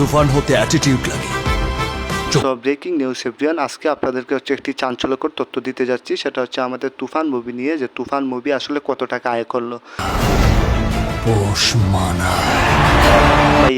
তুফান হতে অ্যাটিটিউড লাগে। তো ব্রেকিং নিউজ এভরিয়ান আজকে আপনাদেরকে হচ্ছে একটি চাঞ্চল্যকর তথ্য দিতে যাচ্ছি। সেটা হচ্ছে আমাদের তুফান মুভি নিয়ে যে তুফান মুভি আসলে কত টাকা আয় করল। পোষ মানা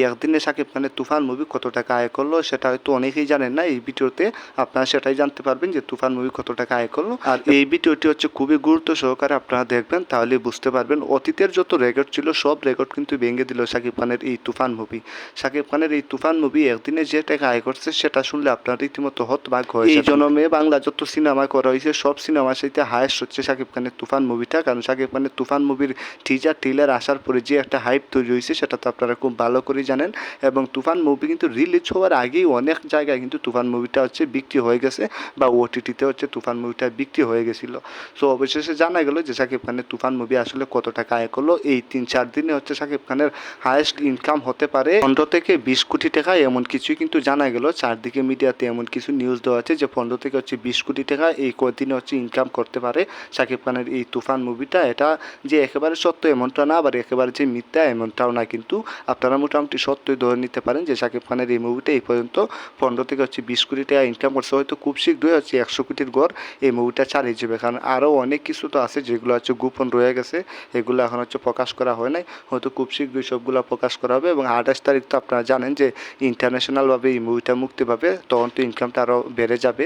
একদিনে শাকিব খানের তুফান মুভি কত টাকা আয় করল সেটা হয়তো অনেকেই জানেন না এই ভিডিওতে আপনারা সেটাই জানতে পারবেন যে তুফান মুভি কত টাকা আয় করল। আর এই ভিডিওটি হচ্ছে খুবই গুরুত্ব সহকারে আপনারা দেখবেন তাহলে বুঝতে পারবেন অতীতের যত রেকর্ড ছিল সব রেকর্ড কিন্তু ভেঙে দিল শাকিব খানের এই তুফান মুভি শাকিব খানের এই তুফান মুভি একদিনে যে টাকা আয় করছে সেটা শুনলে আপনার রীতিমতো হতবাক হয়েছে এই জন্মে বাংলা যত সিনেমা করা হয়েছে সব সিনেমার সাথে হায়েস্ট হচ্ছে শাকিব খানের তুফান মুভিটা কারণ শাকিব খানের তুফান মুভির টিজার টিলার আসার পরে যে একটা হাইপ তৈরি হয়েছে সেটা তো আপনারা খুব ভালো করেই জানেন, এবং তুফান মুভি কিন্তু রিলিজ হওয়ার আগেই অনেক জায়গায় কিন্তু তুফান মুভিটা হচ্ছে বিক্রি হয়ে গেছে, বা ওটিটিতে হচ্ছে তুফান মুভিটা বিক্রি হয়ে গেছিল। সো অবশেষে জানা গেল যে শাকিব খানের তুফান মুভি আসলে কত টাকা আয় করল। এই তিন, চার দিনে হচ্ছে শাকিব খানের হায়েস্ট ইনকাম হতে পারে। পনেরো থেকে বিশ কোটি টাকা এমন কিছুই কিন্তু জানা গেল। চারদিকে মিডিয়াতে এমন কিছু নিউজ দেওয়া আছে যে পনেরো থেকে হচ্ছে বিশ কোটি টাকা এই কদিনে হচ্ছে ইনকাম করতে পারে শাকিব খানের এই তুফান মুভিটা। এটা যে একেবারে সত্য এমনটা না, আবার একেবারে যে মিথ্যা এমনটাও না, কিন্তু আপনারা মোটামুটি সত্যই ধরে নিতে পারেন যে শাকিব খানের এই মুভিটা এই পর্যন্ত পনেরো থেকে হচ্ছে বিশ কোটি টাকা ইনকাম করছে। হয়তো খুব শীঘ্রই হচ্ছে একশো কোটির গড় এই মুভিটা চালিয়ে যাবে। কারণ আরও অনেক কিছু তো আছে যেগুলো হচ্ছে গোপন রয়ে গেছে। এগুলো এখন হচ্ছে প্রকাশ করা হয় নাই। হয়তো খুব শীঘ্রই সবগুলো প্রকাশ করা হবে এবং আঠাশ তারিখ তো আপনারা জানেন যে ইন্টারন্যাশনালভাবে এই মুভিটা মুক্তি পাবে। তখন তো ইনকামটা আরও বেড়ে যাবে।